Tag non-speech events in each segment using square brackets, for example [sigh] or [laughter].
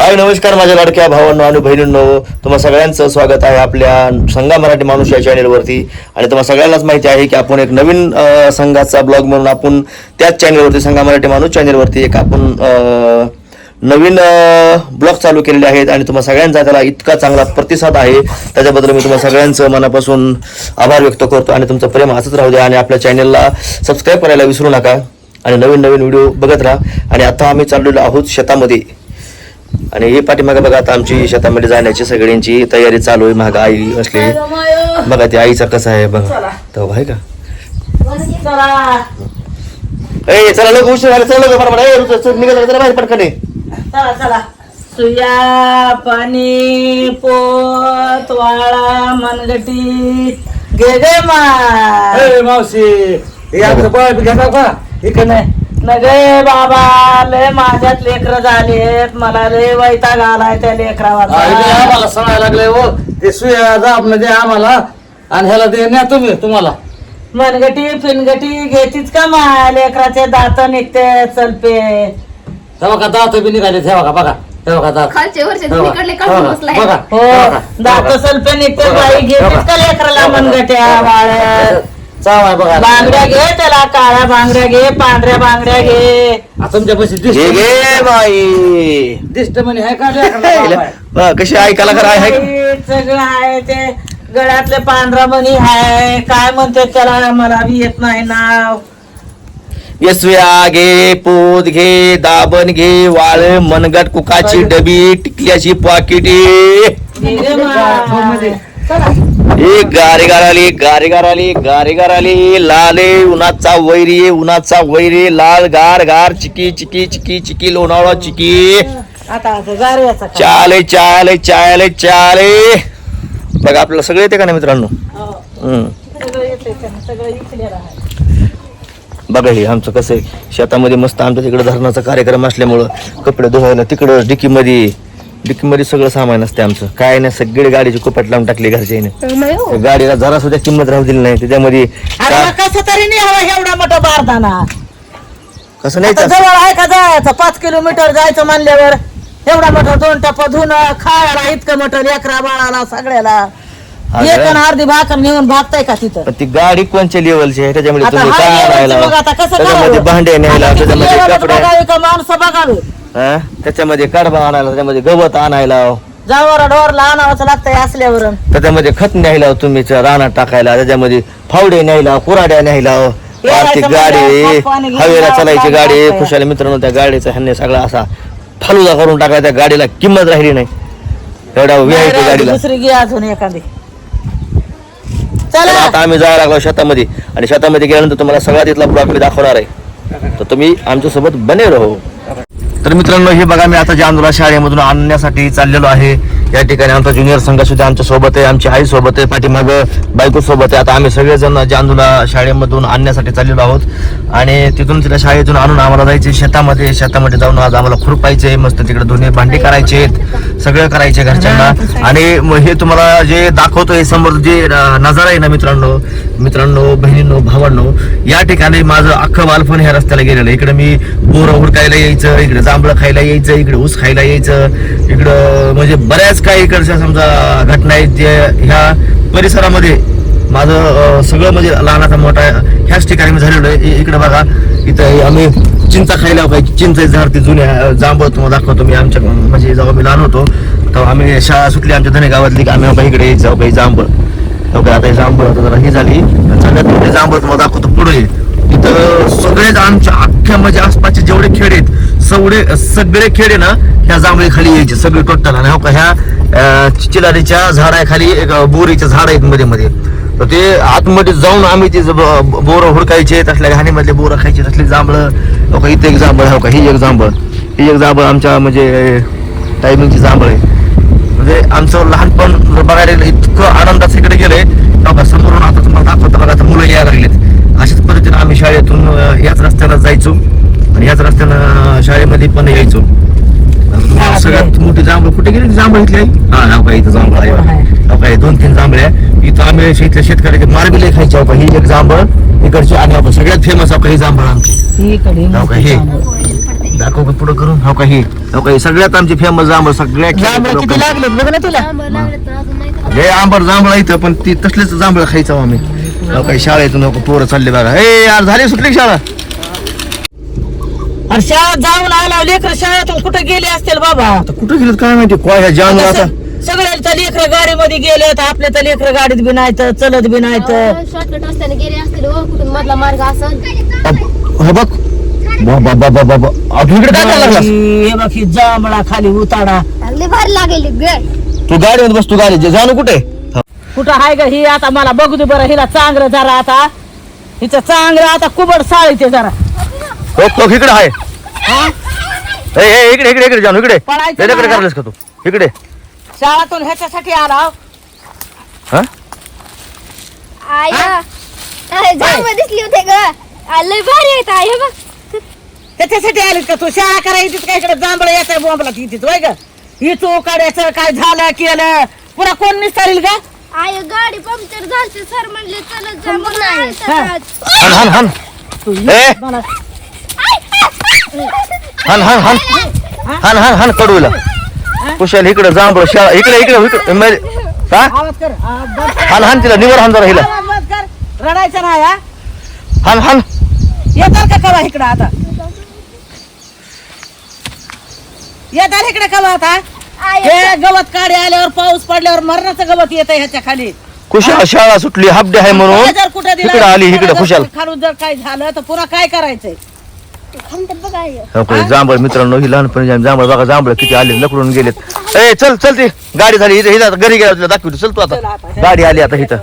हाय नमस्कार माझ्या लाडक्या भावांनो आणि बहिणींनो. तुम्हा सगळ्यांचं स्वागत आहे आपल्या संघा मराठी माणूस या चॅनेलवरती आणि तुम्हाला सगळ्यांनाच माहिती आहे की आपण एक नवीन संघाचा ब्लॉग म्हणून आपण त्याच चॅनेलवरती संघा मराठी माणूस चॅनेलवरती एक आपण नवीन ब्लॉग चालू केलेले आहेत. आणि तुम्हाला सगळ्यांचा त्याला इतका चांगला प्रतिसाद आहे. त्याच्याबद्दल मी तुम्हाला सगळ्यांचं मनापासून आभार व्यक्त करतो आणि तुमचं प्रेम असंच राहू द्या. आणि आपल्या चॅनेलला सबस्क्राईब करायला विसरू नका. आणि नवीन नवीन व्हिडिओ बघत राहा. आणि आता आम्ही चाललेलो आहोत शेतामध्ये. आणि हे पाठीमागे बघा आता आमची शेतामध्ये जाण्याची सगळ्यांची तयारी चालू आहे. माग आई असली. बघा ते आईचा कसा आहे बघा. तो आहे का? चला. ए चला लोक उशीर झाला. चला बरोबर. ए चल, निघालं जरा बाहेर पटकन. चला चला. सुया पाणी पोत वाळा मनगटी. गे गे मा ए, मावशी हे आमचं बाळ घेता का? इकडे नाही. नगे बाबा लय माझ्यात लेकर झालेत मला लय वैताग आलाय त्या लेकरावर आम्हाला सणायला लागले हो. ते सुया दाबणं दे आम्हाला आणि ह्याला न्या तुम्ही तुम्हाला. मनगटी फिनगटी घेतीच का मा लेकराचे दात निघते चलपे तेव्हा का दात बी निघाले तेव्हा का बघा. तेव्हा का दात. खालचे तेव्हा का, तेव्हा का, बघा, हो तेव्हा का, दात. सलपे निघते बाई घेतीच का लेकराला मनगट्या बाळ? चाव आहे बघा. बांगड्या घे त्याला काळ्या बांगड्या घे पांढऱ्या बांगड्या घे. आ, तुमच्या पैसे घे दिसत घे बाई. दिसत म्हणे [laughs] आहे का लेकराला कशी ऐकायला खरं आहे? बाई, सगळं आहे ते. गळ्यातले पांढरा मणी आहे. काय म्हणते त्याला? मला बी येत नाही नाव. येसव्या घे पोत घे दाबण घे वाळ मनगट कुकाची डबी टिकल्याची पाकिटी. घे गे मा. एक गारेगार आली गारेगार आली गारेगार आली लाले उन्हाचा वैरी उन्हाचा वैरी लाल गार गार चिकी चिकी चिकी चिकी लोणावळा चिकी? चाले चाले चाले चाले. बघा आपल्याला सगळे येते का नाही मित्रांनो? हो. बघा हे आमचं कसं आहे. शेतामध्ये मस्त आमच्या तिकडे धरणाचा कार्यक्रम असल्यामुळं कपडे धुवायला तिकडं डिकीमध्ये. डिकीमध्ये सगळं सामान असते आमचं. काय नाही सगळे गाडीची कुपट लावून टाकली घरच्याने त्या गाडीला जरा सुद्धा किंमत राहू दिली नाही त्याच्यामध्ये कसं तरी नाही हवा एवढा मोठा बारदाना. कसं नाही आता जवळ आहे का जायचं? पाच किलोमीटर जायचं म्हणल्यावर. एवढा मोठा दोन टप्पा धुन खायला इतकं मोठं लेकरा बाळाला सगळ्याला. एक आणि अर्धी भाकर नेऊन भागताय का तिथं? पण ती गाडी कोणच्या लेवलची आहे? त्याच्यामध्ये आता तुम्ही हा काय लेवलची आणायला बघ आता कसं त्याच्यामध्ये? भांडे न्यायला त्याच्यामध्ये कपडे. बघावे का माणसं बघावे? हा? त्याच्यामध्ये कडबा आणायला त्याच्यामध्ये गवत आणायला जावर ढोरला आणावंच लागतंय असल्यावर त्याच्यामध्ये खत न्यायला तुम्ही रानात टाकायला. त्याच्यामध्ये फावडे न्यायला कुराड्या न्यायला आर्थिक म्हणजे गाडी हवेला चालायची गाडी. खुशाली मित्रांनो त्या गाडीचा ह्यांनी सगळा असा फालुदा करून टाकला. त्या गाडीला किंमत राहिली नाही. एवढ्या व्हीआयपी नाही गाडीला. दुसरी घे अजून एखादी. चला. आता आम्ही जायला लागलो शेतामध्ये. आणि शेतामध्ये गेल्यानंतर तुम्हाला सगळा तिथला ब्लॉक मी दाखवणार आहे. तर तुम्ही आमच्यासोबत बने राहो. तर मित्रांनो हे बघा मी आता जांदुरा शाळेमधून आणण्यासाठी चाललेलो आहे या ठिकाणी आमचा ज्युनियर संघ सुद्धा आमच्यासोबत आहे आमची आई सोबत आहे पाठीमाग बायको सोबत आहे. आता आम्ही सगळेजण जांदुला शाळेमधून आणण्यासाठी चाललेलो आहोत. आणि तिथून तिला शाळेतून आणून आम्हाला जायचे शेतामध्ये शेतामध्ये जाऊन आज आम्हाला खुरपायचे मस्त तिकडे दोन्ही भांडे करायचे सगळं करायचे घरच्यांना आणि हे तुम्हाला जे दाखवतोय समोर जे नजारा आहे ना मित्रांनो मित्रांनो बहिणींनो भावांनो या ठिकाणी माझं अख्खं बालपण ह्या रस्त्याला गेलेलं आहे. इकडे मी बोर हुडकायला यायचं इकडे जांभळं खायला यायचं इकडे ऊस खायला यायचं इकडं म्हणजे बऱ्याच काही इकडच्या समजा घटना आहेत जे ह्या परिसरामध्ये माझं सगळं म्हणजे लहानाचा मोठा ह्याच ठिकाणी मी झालेलो आहे. इकडे बघा इथं आम्ही चिंचा खायला पाहिजे चिंचा झाड ती जुन्या जांभळ तुम्हाला दाखवतो मी. आमच्या म्हणजे जेव्हा मी लहान होतो तेव्हा आम्ही शाळा सुटली आमच्या धने गावातली. की आम्ही इकडे जाऊ काही जांभळ. ओके आता जांभळ आता जरा ही झाली. सगळ्यात मोठे जांभळ तुम्हाला दाखवतो पुढे. इथं सगळेच आमच्या अख्ख्या म्हणजे आसपासचे जेवढे खेड आहेत सगळे सगळे खेड आहे ना ह्या जांभळी खाली यायचे सगळे टोटल. आणि हो का ह्या चिलारीच्या झाडाखाली एक बोरीचे झाड आहेत मध्ये मध्ये. तर ते आतमध्ये जाऊन आम्ही ते बोर हुडकायचे तसल्या घाणीमधले बोरं खायचे तसले जांभळं. हो का इथे एक जांभळ हो का? ही एक जांभळ. ही एक जांभळ आमच्या म्हणजे टायमिंगची जांभळ आहे. म्हणजे आमचं लहानपण बघायला इतकं आनंदात इकडे गेले. बघा समोरून आता तुम्हाला दाखवतो बघा आता मुलं यायला लागलेत. अशाच पद्धतीने आम्ही शाळेतून याच रस्त्याला जायचो आणि याच रस्त्यानं शाळेमध्ये पण यायचो. सगळ्यात मोठी जांभळ कुठे गेली? जांभळ इथली? हा नाव काय इथं जांभळ आहे. काय दोन तीन जांभळ्या इथं आम्ही इथल्या शेतकऱ्याचे मार्बिले खायचे हो का ही एक जांभळ इकडची आणि हो का सगळ्यात फेमस हो का ही जांभळ आमची. ही हो का? हे. दाखव का पुढं करून. हो का? ही. हो काही सगळ्यात आमची फेमस जांभळ सगळ्या जांभळं हे आंबर जांभळा इथं पण ती तसलेच जांभळं खायचं आम्ही. हो काही शाळेतून नको पोरं चालले बघा. ए यार झाली सुटली का शाळा. अरे शाळेत जाऊन आला लेकर शाळेतून कुठे गेले असतील बाबा? आता कुठं गेलं काय माहिती? काय ह्या जांभळं आता सगळ्यांच्या लेकर गाडीमध्ये गेलेत आपले तर लेकर गाडीत बी नाहीत चलत बी नाहीत. शॉर्टकट रस्त्याने गेले असतील हो. कुठून मधला मार्ग असेल. अब- हे बघ. इकडे काय करायला लागलास? हे बघ ही जांभळा खाली उताडा. भारी लागेल ग. तू बस तू गाडी जाणू कुठे? कुठं हाय ग ही? आता मला बघू दे बरं हिला चांगलं जरा आता. हिचं चांगलं आता कुबड साळीते जरा. हो तो इकडे आहे हा? ए, ए, इकडे इकडे इकडे जाणू इकडे. पळायचं नाही. करायलास का तू? इकडे. शाळातून ह्याच्यासाठी आला. हा? आया दिसली होते ग. आ, लय भारी आहेत आई बघ. त्याच्यासाठी आलीत का तू? शाळा करायची का इकडे जांभळ यायचं बोंबला तिथेच वय ग? ही तू काढायचं काय झालं केलं? पुन्हा कोण निसतारील का आय गाडी पंक्चर झाली सर म्हणले चलत जा हा. हान हान हान. ए! मला हान हान हान. हान हान हान कडूला. कुशाल इकडे जांभळ शाळा इकडे इकडे इकडे मेरे- का आवाज कर आवाज बंद कर. हान हान तिला निवर हान जरा हिला. आवाज बंद कर. रडायचं नाही हा? हान हान. का कवा इकडं आता? इकडे कवा आता? हे गवत काढे आल्यावर पाऊस पडल्यावर मरणाचं गवत येत ह्याच्या खाली. कुशाल शाळा सुटली हाफ डे आहे म्हणून. कुठं इकडे आली इकडे खुशाल खालून जर काय झालं तर पुन्हा काय करायचंय? हो जांभळ मित्रांनो ही लहानपणी आम्ही जांभळ बघा जांभळ किती आले लकडून गेलेत. ए चल चल ती गाडी झाली इथे इथं घरी गेला तुला दाखवतो चल तू आता. गाडी आली आता इथं.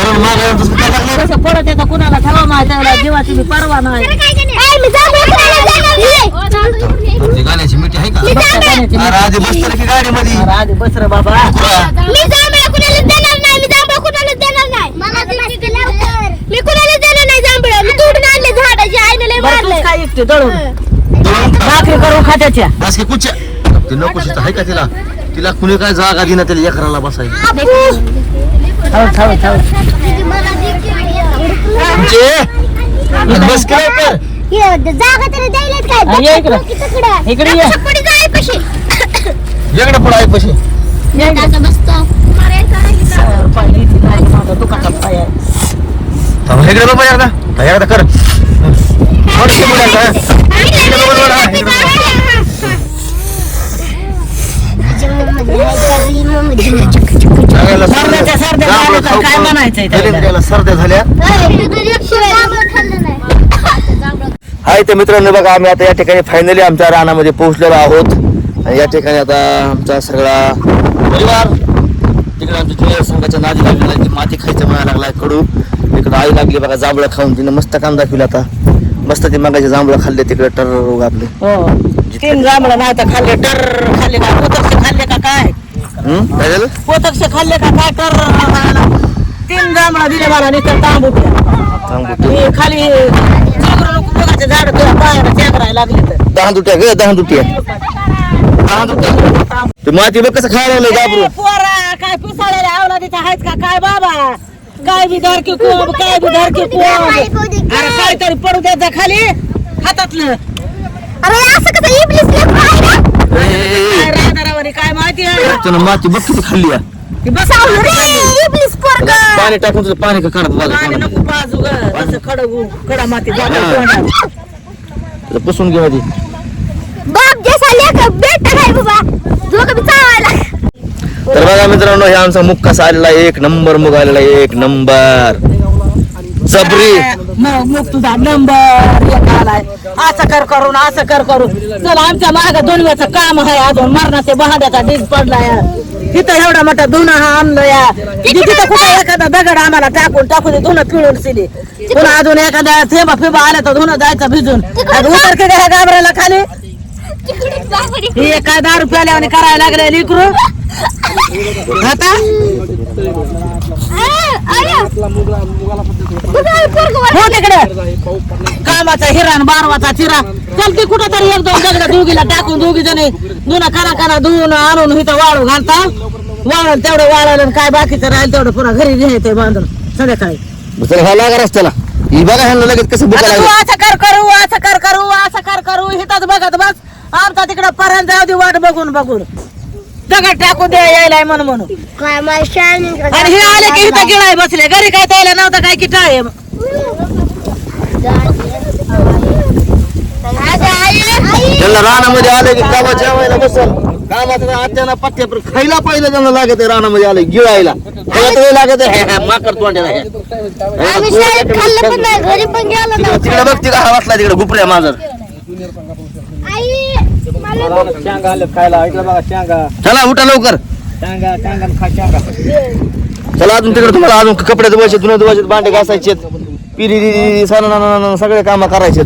मागायला पडत येतं कुणाला ठेवा माहिती एवढ्या जीवाची बी परवा नाही आय, मी जांभळं खायला जाणार नाही. ती गाण्याची मिठी आहे का? अरे आधी बसतो की गाडीमध्ये? अरे आधी बस रे बाबा मी जांभळं कुणाला देणार नाही मी जांभळं कुणाला देणार नाही मी कुणाला देणार नाही जांभळं मी तोडून आणले झाडाची आईने लय बरं काय इकते दळून. भाकरी करून खात्याच्या बस की कुठच्या? ती आहे का तिला? तिला कुणी काय जागा दिना त्याला एकराला बसायला. थांब थांब थांब. तुमचे? बस. जागा तरी द्यायला काय? हा, ये इकडं. तिकडं. इकडे ये. पुढे जाय पशी इकडे पुढे आहे पशी बसतो. पाय इथे नाही, माझा दुखाचा पाय. आहे. थांब, इकडे बाबा एकदा. हा, एकदा कर. काय म्हणायचंय सर्द्या झाल्या हाय तर मित्रांनो बघा आम्ही आता या ठिकाणी फायनली आमच्या रानामध्ये पोहोचलेलो आहोत. आणि या ठिकाणी आता आमचा सगळा परिवार तिकडे आमच्या जुन्या संघाच्या नादी लागलेला माती खायचं म्हणायला लागलाय कडू. इकडे आई लागली बघा जांभळं खाऊन तिने मस्त काम दाखविला आता. मस्त ते मगाचे जांभळं खाल्ले तिकडे टर आपले. हो. तीन जांभळं नाही तर खाल्ले टर खाल्ले का? पोतक्ष खाल्ले का काय? हम्म काय झालं? पोतक्ष खाल्ले का काय? टर तीन जांभळं दिले मला नाही कुठे. हे खाली झाड तुला पायाला चेकरायला लागले तर. दहा दुट्या ग दहा दुट्या. दहा दुट्या ते माती बघ कसं खायला लागलं पोरा काय पिसाळलेल्या अवलादीच्या आहेत का? काय बाबा? काय बी धरकी कोंब काय बी कोंब अरे काहीतरी पडू द्यायचं खाली हातातलं. अरे असं कसं इबलीस लेकरं आहे ए. काय काय माहिती आहे? त्यानं माती बघ किती खाल्ली आहे. ती रे, इबलीस पोरगं. पाणी टाकून तुझं पाणी का काढत पाणी बघा नको पाजू ग तसं खडगू खडा माती तोंडात. त्याला पुसून घे मध्ये बाप जैसा लेकर बेटा आहे बाबा. दोघं बी चावायला. तर बघा मित्रांनो हे आमचा मुख कसा आलेला एक नंबर मुग आलेला एक नंबर. जबरी मग मग तुझा नंबर. एक आलाय? असं कर करून असं कर करून. चल आमच्या माग दोन वेळचं काम आहे. अजून मरणाचे बहाड्याचा डीज पडलाय. तिथं एवढा मोठा धुणं हा आणलं या तिथं कुठं एखादा दगड आम्हाला टाकून टाकून ते धुणं पिळून सिली. पुन्हा अजून एखाद्या थेंबा फिबा आला तर धुणं जायचं भिजून. उतर की काय घाबरायला खाली हे काय दारू प्याल्याने करायला लागले लिकरू. आता? हो तिकडे. कामाचा हिरण बारवाचा चिरा. चल ती कुठं तरी एक दोन दगड दोघीला टाकून दोघी जणी धुणं करा करा धुवून आणून इथं वाळू घालता. वाळून तेवढं वाळवलं आणि काय बाकीचं राहील तेवढं पुन्हा घरी घ्यायचंय बांधून संध्याकाळी. ह्या लागा रस्त्याला. ही बघा ह्यांना लगेच कसं तू लागेल असं कर करू असं कर करू असं कर करू हिथंच बघत बस. आमचा तिकडं पर्यंत जाऊ दे वाट बघून बघून. दगड टाकू दे यायलाय म्हणून म्हणून. काय आणि हे आले की इथं गिळाय बसले. घरी काय त्याला नव्हतं काय की टाळे. त्यांना रानामध्ये आले की गावात जेवायला बसल. कामाचं आत्याना पत्त्या पण खायला पाहिलं त्यांना लागत आहे रानामध्ये आले गिळायला. त्याला तर लागत आहे हे, हे, माकड हे. आम्ही शाळेत खाल्लं पण नाही घरी पण गेलो तिकडे बघ तिकडे हा बसला तिकडे आई मला शेंगा आले खायला ऐकलं बघा शेंगा चला उठा लवकर शेंगा शेंगा खा शेंगा चला अजून तिकडे तुम्हाला अजून कपडे धुवायचे धुणं धुवायचे भांडे घासायचे पिरी सण सगळे काम करायचे